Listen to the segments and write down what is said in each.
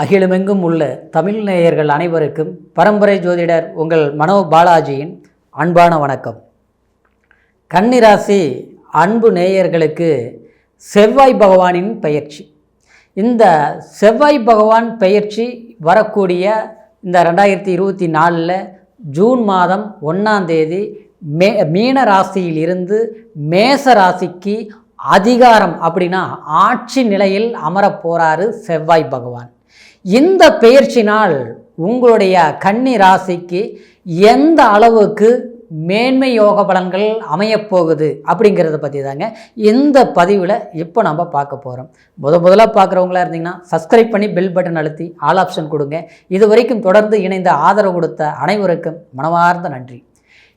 அகிலமெங்கும் உள்ள தமிழ் நேயர்கள் அனைவருக்கும் பரம்பரை ஜோதிடர் உங்கள் மனோ பாலாஜியின் அன்பான வணக்கம். கன்னிராசி அன்பு நேயர்களுக்கு செவ்வாய் பகவானின் பெயர்ச்சி. இந்த செவ்வாய் பகவான் பெயர்ச்சி வரக்கூடிய இந்த ரெண்டாயிரத்தி இருபத்தி நாலில் ஜூன் மாதம் ஒன்றாம் தேதி மே மீன ராசியில் இருந்து மேச ராசிக்கு அதிகாரம் அப்படின்னா ஆட்சி நிலையில் அமரப் போகிறாரு செவ்வாய் பகவான். இந்த பெயர்ச்சினால் உங்களுடைய கன்னி ராசிக்கு எந்த அளவுக்கு மேன்மை யோக பலன்கள் அமையப்போகுது அப்படிங்கிறத பற்றி தாங்க இந்த பதிவில் இப்போ நம்ம பார்க்க போகிறோம் முத முதலாக பார்க்குறவங்களா இருந்தீங்கன்னா சப்ஸ்கிரைப் பண்ணி பெல் பட்டன் அழுத்தி ஆல் ஆப்ஷன் கொடுங்க. இது வரைக்கும் தொடர்ந்து இணைந்த ஆதரவு கொடுத்த அனைவருக்கும் மனமார்ந்த நன்றி.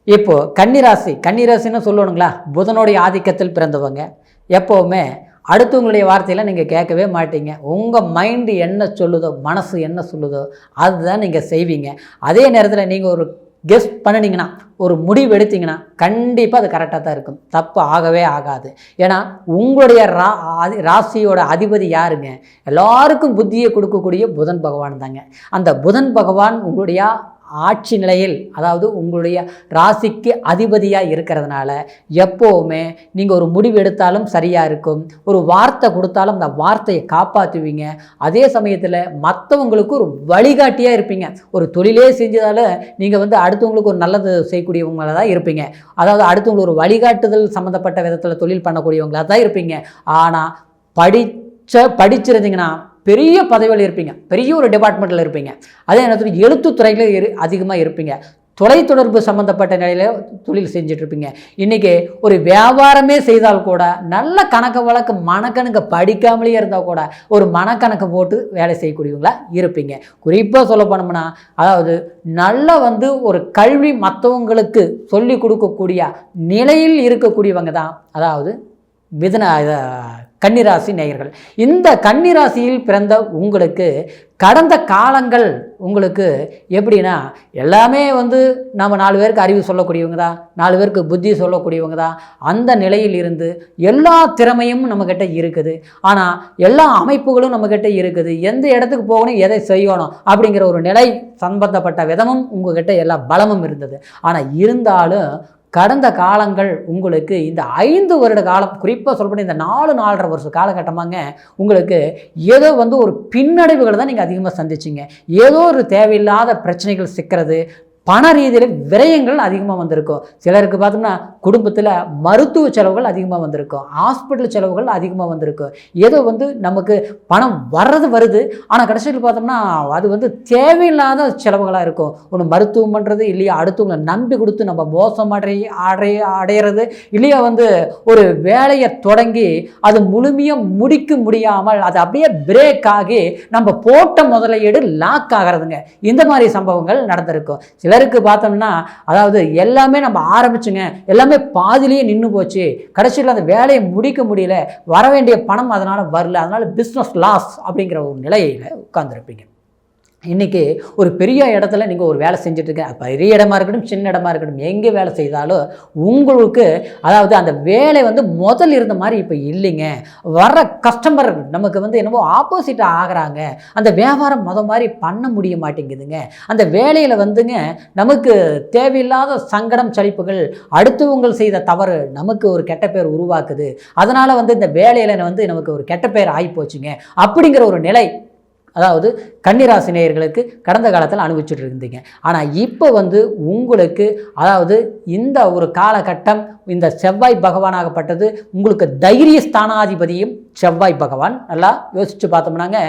இப்போது கன்னிராசி கன்னிராசின்னு சொல்லணுங்களா? புதனுடைய ஆதிக்கத்தில் பிறந்தவங்க. எப்போவுமே அடுத்தவங்களுடைய வார்த்தையெல்லாம் நீங்கள் கேட்கவே மாட்டீங்க. உங்கள் மைண்டு என்ன சொல்லுதோ மனசு என்ன சொல்லுதோ அதுதான் நீங்கள் செய்வீங்க. அதே நேரத்தில் நீங்கள் ஒரு கெஸ் பண்ணினீங்கன்னா ஒரு முடிவு எடுத்தீங்கன்னா கண்டிப்பாக அது கரெக்டாக தான் இருக்கும். தப்பு ஆகவே ஆகாது. ஏன்னா உங்களுடைய ரா ஆதி ராசியோட அதிபதி யாருங்க? எல்லாருக்கும் புத்தியை கொடுக்கக்கூடிய புதன் பகவான் தாங்க. அந்த புதன் பகவான் உங்களுடைய ஆட்சி நிலையில் அதாவது உங்களுடைய ராசிக்கு அதிபதியாக இருக்கிறதுனால எப்போவுமே நீங்கள் ஒரு முடிவு எடுத்தாலும் சரியாக இருக்கும். ஒரு வார்த்தை கொடுத்தாலும் அந்த வார்த்தையை காப்பாற்றுவீங்க அதே சமயத்தில் மற்றவங்களுக்கு ஒரு வழிகாட்டியாக இருப்பீங்க. ஒரு தொழிலே செஞ்சதால நீங்கள் வந்து அடுத்தவங்களுக்கு ஒரு நல்லது செய்யக்கூடியவங்களாக தான் இருப்பீங்க. அதாவது அடுத்தவங்களுக்கு ஒரு வழிகாட்டுதல் சம்மந்தப்பட்ட விதத்தில் தொழில் பண்ணக்கூடியவங்களாக தான் இருப்பீங்க. ஆனால் படித்த படிச்சிருந்தீங்கன்னா பெரிய பதவியில் இருப்பீங்க. பெரிய ஒரு டிபார்ட்மெண்ட்டில் இருப்பீங்க. அதே நேரத்தில் எழுத்துத்துறையில் இரு அதிகமாக இருப்பீங்க. தொலைத்தொடர்பு சம்மந்தப்பட்ட நிலையில் தொழில் செஞ்சிட்ருப்பீங்க. இன்றைக்கி ஒரு வியாபாரமே செய்தால் கூட நல்ல கணக்கு வழக்கு மனக்கணக்கு படிக்காமலேயே இருந்தால் கூட ஒரு மனக்கணக்கு போட்டு வேலை செய்யக்கூடியவங்களா இருப்பீங்க. குறிப்பாக சொல்ல போனோம்னா அதாவது நல்ல வந்து ஒரு கல்வி மற்றவங்களுக்கு சொல்லி கொடுக்கக்கூடிய நிலையில் இருக்கக்கூடியவங்க தான் அதாவது மிதன கன்னிராசி நேயர்கள். இந்த கன்னிராசியில் பிறந்த உங்களுக்கு கடந்த காலங்கள் உங்களுக்கு எப்படின்னா எல்லாமே வந்து நம்ம நாலு பேருக்கு அறிவு சொல்லக்கூடியவங்க தான் நாலு பேருக்கு புத்தி சொல்லக்கூடியவங்க தான். அந்த நிலையில் இருந்து எல்லா திறமையும் நம்மக்கிட்ட இருக்குது. ஆனால் எல்லா அமைப்புகளும் நம்மக்கிட்ட இருக்குது. எந்த இடத்துக்கு போகணும் எதை செய்யணும் அப்படிங்கிற ஒரு நிலை சம்பந்தப்பட்ட விதமும் உங்ககிட்ட எல்லா பலமும் இருந்தது. ஆனால் இருந்தாலும் கடந்த காலங்கள் உங்களுக்கு இந்த ஐந்து வருட காலம் குறிப்பாக சொல்லப்பட்ட இந்த நாலு நாலரை வருஷ காலகட்டமாங்க உங்களுக்கு ஏதோ வந்து ஒரு பின்னடைவுகளை தான் நீங்கள் அதிகமாக சந்திச்சிங்க. ஏதோ ஒரு தேவையில்லாத பிரச்சனைகள் சிக்கிறது பண ரீதியில் விரயங்கள் அதிகமாக வந்திருக்கும். சிலருக்கு பார்த்தோம்னா குடும்பத்தில் மருத்துவ செலவுகள் அதிகமாக வந்திருக்கும். ஹாஸ்பிட்டல் செலவுகள் அதிகமாக வந்திருக்கும். ஏதோ வந்து நமக்கு பணம் வர்றது வருது. ஆனால் கடைசியில் பார்த்தோம்னா அது வந்து தேவையில்லாத செலவுகளாக இருக்கும். ஒன்று மருத்துவம் பண்ணுறது இல்லையா அடுத்தவங்களை நம்பி கொடுத்து நம்ம மோசம் அடைய அடைய அடையிறது இல்லையா வந்து ஒரு வேலையை தொடங்கி அது முழுமையாக முடிக்க முடியாமல் அது அப்படியே பிரேக் ஆகி நம்ம போட்ட முதலீடு லாக் ஆகிறதுங்க. இந்த மாதிரி சம்பவங்கள் நடந்திருக்கும். சிலர் சிலருக்கு பார்த்தோம்னா அதாவது எல்லாமே நம்ம ஆரம்பிச்சுங்க. எல்லாமே பாதிலேயே நின்று போச்சு. கடைசியில் அந்த வேலையை முடிக்க முடியல. வர வேண்டிய பணம் அதனால் வரல. அதனால் பிஸ்னஸ் லாஸ் அப்படிங்கிற ஒரு நிலையில் உட்காந்துருப்பீங்க இன்றைக்கி ஒரு பெரிய இடத்துல நீங்கள் ஒரு வேலை செஞ்சுட்ருக்கேன் பெரிய இடமா இருக்கட்டும் சின்ன இடமா இருக்கட்டும் எங்கே வேலை செய்தாலும் உங்களுக்கு அதாவது அந்த வேலை வந்து முதல் இருந்த மாதிரி இப்போ இல்லைங்க. வர்ற கஸ்டமர் நமக்கு வந்து என்னமோ ஆப்போசிட்டாக ஆகிறாங்க. அந்த வியாபாரம் முத மாதிரி பண்ண முடிய மாட்டேங்குதுங்க. அந்த வேலையில் வந்துங்க நமக்கு தேவையில்லாத சங்கடம் சலிப்புகள் அடுத்தவங்கள் செய்த தவறு நமக்கு ஒரு கெட்ட பேர் உருவாக்குது. அதனால் வந்து இந்த வேலையில் வந்து நமக்கு ஒரு கெட்ட பேர் ஆகிப்போச்சுங்க அப்படிங்கிற ஒரு நிலை அதாவது கன்னிராசி நேயர்களுக்கு கடந்த காலத்தில் அனுபவிச்சுட்டு இருந்தீங்க. ஆனால் இப்போ வந்து உங்களுக்கு அதாவது இந்த ஒரு காலகட்டம் இந்த செவ்வாய் பகவானாகப்பட்டது உங்களுக்கு தைரிய ஸ்தானாதிபதியும் செவ்வாய் பகவான். நல்லா யோசித்து பார்த்தோம்னாங்க.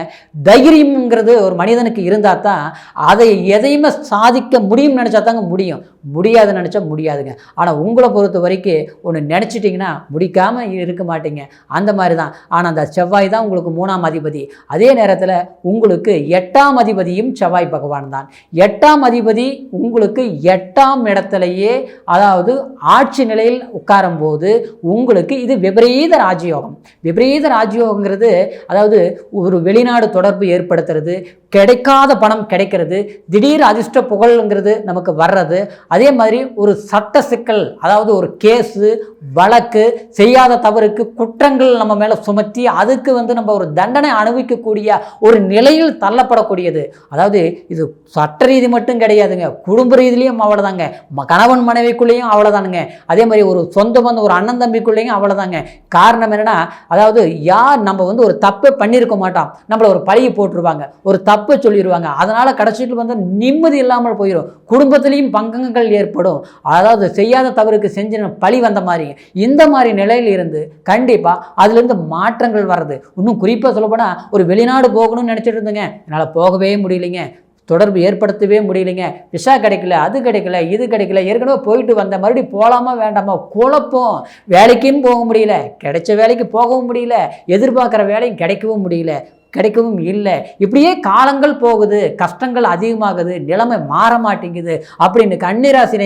தைரியம்ங்கிறது ஒரு மனிதனுக்கு இருந்தால் தான் அதை எதையுமே சாதிக்க முடியும்னு நினச்சா தாங்க முடியும். முடியாதுன்னு நினச்சா முடியாதுங்க. ஆனால் உங்களை பொறுத்த வரைக்கும் ஒன்று நினச்சிட்டிங்கன்னா முடிக்காமல் இருக்க மாட்டீங்க. அந்த மாதிரி தான் ஆனால் அந்த செவ்வாய் தான் உங்களுக்கு மூணாம் அதிபதி. அதே நேரத்தில் உங்களுக்கு எட்டாம் அதிபதியும் செவ்வாய் பகவான் தான். எட்டாம் அதிபதி உங்களுக்கு எட்டாம் இடத்துலையே அதாவது ஆட்சி நிலையில் உட்காரும்போது உங்களுக்கு இது விபரீத ராஜயோகம். விபரீத ராஜயோகங்கிறது அதாவது ஒரு வெளிநாடு தொடர்பு ஏற்படுத்துறது கிடைக்காத பணம் கிடைக்கிறது திடீர் அதிர்ஷ்ட புகழ்ங்கிறது நமக்கு வர்றது அதே மாதிரி ஒரு சட்ட சிக்கல் அதாவது ஒரு கேஸு வழக்கு செய்யாத தவறுக்கு குற்றங்கள் நம்ம மேலே சுமத்தி அதுக்கு வந்து நம்ம ஒரு தண்டனை அனுபவிக்கக்கூடிய ஒரு நிலையில் தள்ளப்படக்கூடியது. அதாவது இது சட்ட ரீதி மட்டும் கிடையாதுங்க குடும்ப ரீதியிலையும் அவ்வளோதாங்க கணவன் மனைவிக்குள்ளேயும் அவ்வளோதானுங்க அதே மாதிரி ஒரு சொந்த பந்த ஒரு அண்ணன் தம்பிக்குள்ளேயும் அவ்வளோதாங்க காரணம் என்னென்னா அதாவது யார் நம்ம வந்து ஒரு தப்பை பண்ணியிருக்க மாட்டோம் நம்மளை ஒரு பழியை போட்டுருவாங்க ஒரு தப்பை சொல்லிடுவாங்க அதனால் கடைசியில் வந்து நிம்மதி இல்லாமல் போயிடும் குடும்பத்திலையும் பங்கங்கள் ஏற்படும். அதாவது செய்யாத தவறுக்கு செஞ்சு பழி வந்த மாதிரி. இந்த மாதிரி நிலையில் இருந்து கண்டிப்பாக அதுலேருந்து மாற்றங்கள் வர்றது. இன்னும் குறிப்பாக சொல்லப்போனால் ஒரு வெளிநாடு போகணும்னு நினச்சிட்டு இருந்தேங்க. என்னால் போகவே முடியலைங்க. தொடர்பு ஏற்படுத்தவே முடியலைங்க. விசா கிடைக்கல அது கிடைக்கல இது கிடைக்கல ஏற்கனவே போயிட்டு வந்த மறுபடியும் போகலாமா வேண்டாமா குழப்பம். வேலைக்கும் போக முடியல கிடைச்ச வேலைக்கு போகவும் முடியல எதிர்பார்க்குற வேலையும் கிடைக்கவும் முடியல. கிடைக்கவும் இல்லை. இப்படியே காலங்கள் போகுது கஷ்டங்கள் அதிகமாகுது நிலைமை மாற மாட்டேங்குது அப்படின்னு கன்னிராசி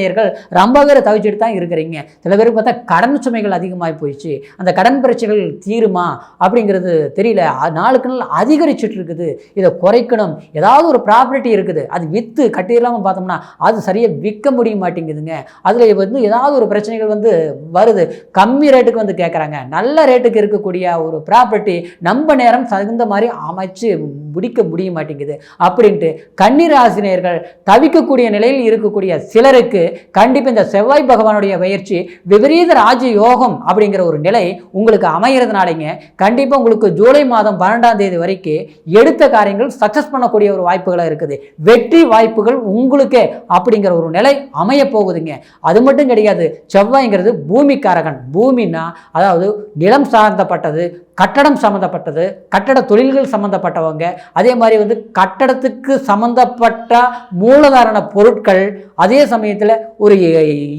ரொம்ப பேர் தவிச்சிட்டு தான் இருக்கிறீங்க. சில பேருக்கு பார்த்தா கடன் சுமைகள் அதிகமாகி போயிடுச்சு. அந்த கடன் பிரச்சனைகள் தீருமா அப்படிங்கிறது தெரியல. நாளுக்கு நாள் அதிகரிச்சுட்டு இருக்குது. இதை குறைக்கணும். ஏதாவது ஒரு ப்ராப்பர்ட்டி இருக்குது. அது விற்று கட்டிடலாமல் பார்த்தோம்னா அது சரியாக விற்க முடிய மாட்டேங்குதுங்க. அதில் வந்து ஏதாவது ஒரு பிரச்சனைகள் வந்து வருது. கம்மி ரேட்டுக்கு வந்து கேட்குறாங்க நல்ல ரேட்டுக்கு இருக்கக்கூடிய ஒரு ப்ராப்பர்ட்டி நம்ம நேரம் தகுந்த மாதிரி அமைச்சு முடிக்க முடிய மாட்டேங்குது அப்படின்ட்டு கன்னிராசினியர்கள் தவிக்கக்கூடிய நிலையில் இருக்கக்கூடிய சிலருக்கு கண்டிப்பாக இந்த செவ்வாய் பகவானுடைய பயிற்சி விபரீத ராஜ யோகம் அப்படிங்கிற ஒரு நிலை உங்களுக்கு அமைகிறதுனாலங்க கண்டிப்பாக உங்களுக்கு ஜூலை மாதம் பன்னெண்டாம் தேதி வரைக்கும் எடுத்த காரியங்கள் சக்ஸஸ் பண்ணக்கூடிய ஒரு வாய்ப்புகளாக இருக்குது. வெற்றி வாய்ப்புகள் உங்களுக்கே அப்படிங்கிற ஒரு நிலை அமைய போகுதுங்க. அது மட்டும் கிடையாது செவ்வாய்ங்கிறது பூமிக்காரகன். பூமின்னா அதாவது நிலம் சார்ந்தப்பட்டது கட்டடம் சம்மந்தப்பட்டது கட்டட தொழில்கள் சம்மந்தப்பட்டவங்க அதே மாதிரி வந்து கட்டடத்துக்கு சம்மந்தப்பட்ட மூலதாரண பொருட்கள் அதே சமயத்தில் ஒரு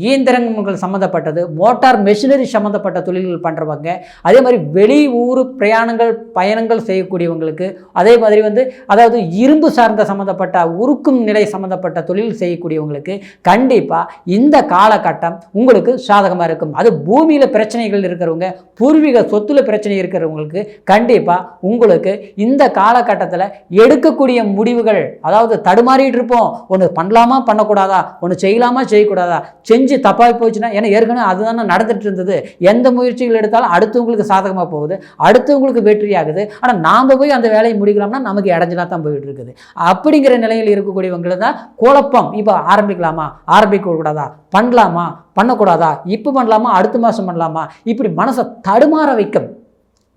இயந்திரங்கள் சம்மந்தப்பட்டது மோட்டார் மெஷினரி சம்மந்தப்பட்ட தொழில்கள் பண்ணுறவங்க அதே மாதிரி வெளி ஊர் பிரயாணங்கள் பயணங்கள் செய்யக்கூடியவங்களுக்கு அதே மாதிரி வந்து அதாவது இரும்பு சார்ந்த சம்மந்தப்பட்ட உருக்கும் நிலை சம்மந்தப்பட்ட தொழில் செய்யக்கூடியவங்களுக்கு கண்டிப்பாக இந்த காலகட்டம் உங்களுக்கு சாதகமாக இருக்கும். அது பூமியில் பிரச்சனைகள் இருக்கிறவங்க பூர்வீக சொத்துல பிரச்சனை இருக்கிறவங்களுக்கு கண்டிப்பாக உங்களுக்கு இந்த காலகட்டத்தில் எடுக்கக்கூடிய முடிவுகள் அதாவது தடுமாறிட்டு இருப்போம். ஒன்று பண்ணலாமா பண்ணக்கூடாதா? ஒன்று செய்யலாமா செய்யக்கூடாதா? செஞ்சு தப்பாகி போச்சுன்னா ஏன்னா ஏற்கனவே அதுதானே நடந்துட்டு இருந்தது. எந்த முயற்சிகள் எடுத்தாலும் அடுத்தவங்களுக்கு சாதகமாக போகுது அடுத்தவங்களுக்கு வெற்றி ஆகுது ஆனால் நாம் போய் அந்த வேலையை முடிக்கலாம்னா நமக்கு இடைஞ்சலாக தான் போயிட்டு இருக்குது. அப்படிங்கிற நிலையில் இருக்கக்கூடியவங்களை தான் குழப்பம். இப்போ ஆரம்பிக்கலாமா? ஆரம்பிக்க கூடாதா பண்ணலாமா? பண்ணக்கூடாதா? இப்போ பண்ணலாமா? அடுத்த மாதம் பண்ணலாமா? இப்படி மனசை தடுமாற வைக்கும்.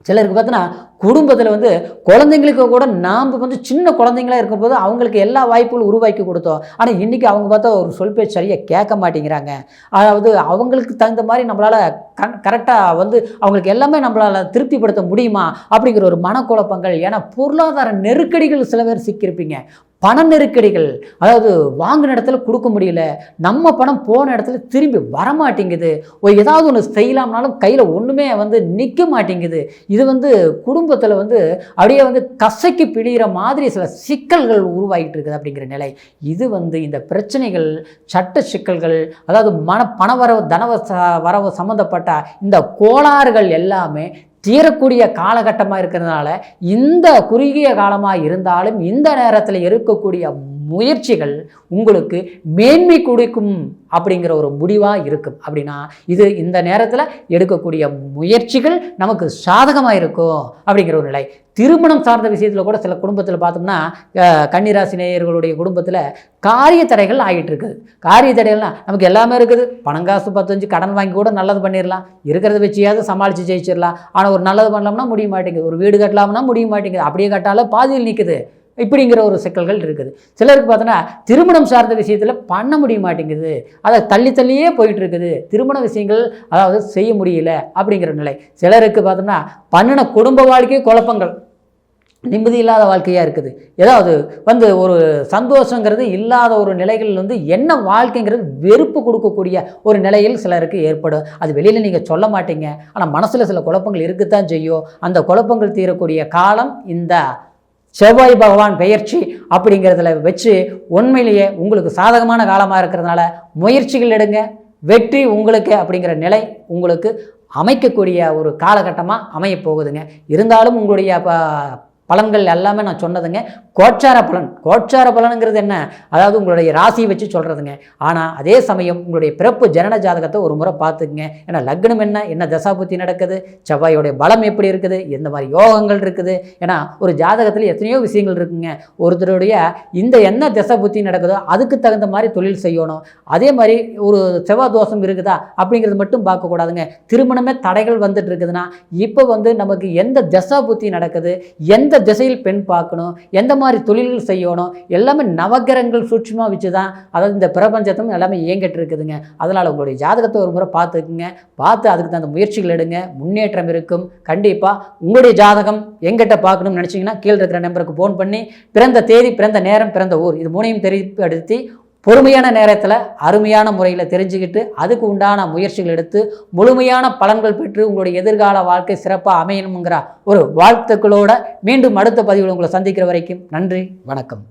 சிலருக்கு பார்த்தீங்கன்னா குடும்பத்தில் வந்து குழந்தைங்களுக்கு கூட நாம் வந்து சின்ன குழந்தைங்களா இருக்கும்போது அவங்களுக்கு எல்லா வாய்ப்புகளும் உருவாக்கி கொடுத்தோம். ஆனால் இன்றைக்கி அவங்க பார்த்தா ஒரு சொல் பேச்சு சரியாக கேட்க மாட்டேங்கிறாங்க. அதாவது அவங்களுக்கு தகுந்த மாதிரி நம்மளால் கண் கரெக்டாக வந்து அவங்களுக்கு எல்லாமே நம்மளால் திருப்திப்படுத்த முடியுமா? அப்படிங்கிற ஒரு மனக்குழப்பங்கள். ஏன்னா பொருளாதார நெருக்கடிகள் சில பேர் சிக்கியிருப்பீங்க. பண நெருக்கடிகள். அதாவது வாங்கின இடத்துல கொடுக்க முடியல. நம்ம பணம் போன இடத்துல திரும்பி வரமாட்டேங்குது. ஏதாவது ஒன்று செய்யலாம்னாலும் கையில் ஒன்றுமே வந்து நிற்க மாட்டேங்குது. இது வந்து குடும்பத்தில் வந்து அப்படியே வந்து கசைக்கு பிழிகிற மாதிரி சில சிக்கல்கள் உருவாகிட்டு இருக்குது அப்படிங்கிற நிலை. இது வந்து இந்த பிரச்சனைகள் சட்ட சிக்கல்கள் அதாவது மன பணவரவு தனவ ச- வரவு சம்மந்தப்பட்ட இந்த கோளாறுகள் எல்லாமே தீரக்கூடிய காலகட்டமாக இருக்கிறதுனால இந்த குறுகிய காலமாக இருந்தாலும் இந்த நேரத்தில் இருக்கக்கூடிய முயற்சிகள் உங்களுக்கு மேன்மை கொடுக்கும் அப்படிங்கிற ஒரு முடிவாக இருக்கும். அப்படின்னா இது இந்த நேரத்தில் எடுக்கக்கூடிய முயற்சிகள் நமக்கு சாதகமாக இருக்கும் அப்படிங்கிற ஒரு நிலை. திருமணம் சார்ந்த விஷயத்தில் கூட சில குடும்பத்தில் பார்த்தோம்னா கன்னிராசி நேயர்களுடைய குடும்பத்தில் காரிய தடைகள் ஆகிட்டு இருக்குது. காரிய தடைகள்லாம் நமக்கு எல்லாமே இருக்குது. பணம் காசு பத்தஞ்சு கடன் வாங்கி கூட நல்லது பண்ணிடலாம் இருக்கிறத வச்சியாவது சமாளித்து ஜெயிச்சிடலாம் ஆனால் ஒரு நல்லது பண்ணலாம்னா முடிய மாட்டேங்குது. ஒரு வீடு கட்டலாம்னா முடிய மாட்டேங்குது. அப்படியே கட்டாலும் பாதியில் நிற்குது இப்படிங்கிற ஒரு சிக்கல்கள் இருக்குது. சிலருக்கு பார்த்தோன்னா திருமணம் சார்ந்த விஷயத்தில் பண்ண முடிய மாட்டேங்குது. அதை தள்ளி தள்ளியே போயிட்டு இருக்குது திருமண விஷயங்கள் அதாவது செய்ய முடியல அப்படிங்கிற நிலை. சிலருக்கு பார்த்தோம்னா பண்ணின குடும்ப வாழ்க்கை குழப்பங்கள். நிம்மதி இல்லாத வாழ்க்கையாக இருக்குது. ஏதாவது வந்து ஒரு சந்தோஷங்கிறது இல்லாத ஒரு நிலைகள் வந்து என்ன வாழ்க்கைங்கிறது வெறுப்பு கொடுக்கக்கூடிய ஒரு நிலையில் சிலருக்கு ஏற்படும். அது வெளியில் நீங்கள் சொல்ல மாட்டீங்க. ஆனால் மனசில் சில குழப்பங்கள் இருக்குத்தான் செய்யும். அந்த குழப்பங்கள் தீரக்கூடிய காலம் இந்த. செவ்வாய் பகவான் பெயர்ச்சி அப்படிங்கிறதுல வச்சு உண்மையிலேயே உங்களுக்கு சாதகமான காலமாக இருக்கிறதுனால முயற்சிகள் எடுங்க. வெற்றி உங்களுக்கு அப்படிங்கிற நிலை உங்களுக்கு அமைக்கக்கூடிய ஒரு காலகட்டமாக அமையப் போகுதுங்க. இருந்தாலும் உங்களுடைய பலன்கள் எல்லாமே நான் சொன்னதுங்க. கோச்சார பலன். கோச்சார பலனுங்கிறது என்ன? அதாவது உங்களுடைய ராசியை வச்சு சொல்கிறதுங்க ஆனால் அதே சமயம் உங்களுடைய பிறப்பு ஜனன ஜாதகத்தை ஒரு முறை பார்த்துக்குங்க. ஏன்னா லக்னம் என்ன? என்ன தசாபுத்தி நடக்குது? செவ்வாயோடைய பலம் எப்படி இருக்குது? எந்த மாதிரி யோகங்கள் இருக்குது? ஏன்னா ஒரு ஜாதகத்தில் எத்தனையோ விஷயங்கள் இருக்குங்க. ஒருத்தருடைய இந்த என்ன தசை புத்தி நடக்குதோ அதுக்கு தகுந்த மாதிரி தொழில் செய்யணும். அதே மாதிரி ஒரு செவ்வாய் தோஷம் இருக்குதா? அப்படிங்கிறது மட்டும் பார்க்கக்கூடாதுங்க திருமணமே தடைகள் வந்துட்டு இருக்குதுன்னா இப்போ வந்து நமக்கு எந்த தசா புத்தி நடக்குது? எந்த திசையில் பெண் பார்க்கணும் எந்த மாதிரி தொழில்கள் செய்யணும் எல்லாமே நவகிரகங்கள் சூட்சமாக வச்சு தான் அதாவது இந்த பிரபஞ்சத்தும் எல்லாமே இயங்கிட்டு இருக்குதுங்க. அதனால் உங்களுடைய ஜாதகத்தை ஒரு முறை பார்த்துக்குங்க. பார்த்து அதுக்கு தகுந்த முயற்சிகள் எடுங்க. முன்னேற்றம் இருக்கும். கண்டிப்பாக உங்களுடைய ஜாதகம் எங்கிட்ட பார்க்கணும்னு நினச்சிங்கன்னா கீழே இருக்கிற நம்பருக்கு ஃபோன் பண்ணி பிறந்த தேதி பிறந்த நேரம் பிறந்த ஊர் இது மூணையும் தெரியப்படுத்தி பொறுமையான நேரத்தில் அருமையான முறையில் தெரிஞ்சுக்கிட்டு அதுக்கு உண்டான முயற்சிகள் எடுத்து முழுமையான பலன்கள் பெற்று உங்களுடைய எதிர்கால வாழ்க்கை சிறப்பாக அமையணுங்கிற ஒரு வாழ்த்துக்களோட மீண்டும் அடுத்த பதிவில் உங்களை சந்திக்கிற வரைக்கும் நன்றி வணக்கம்.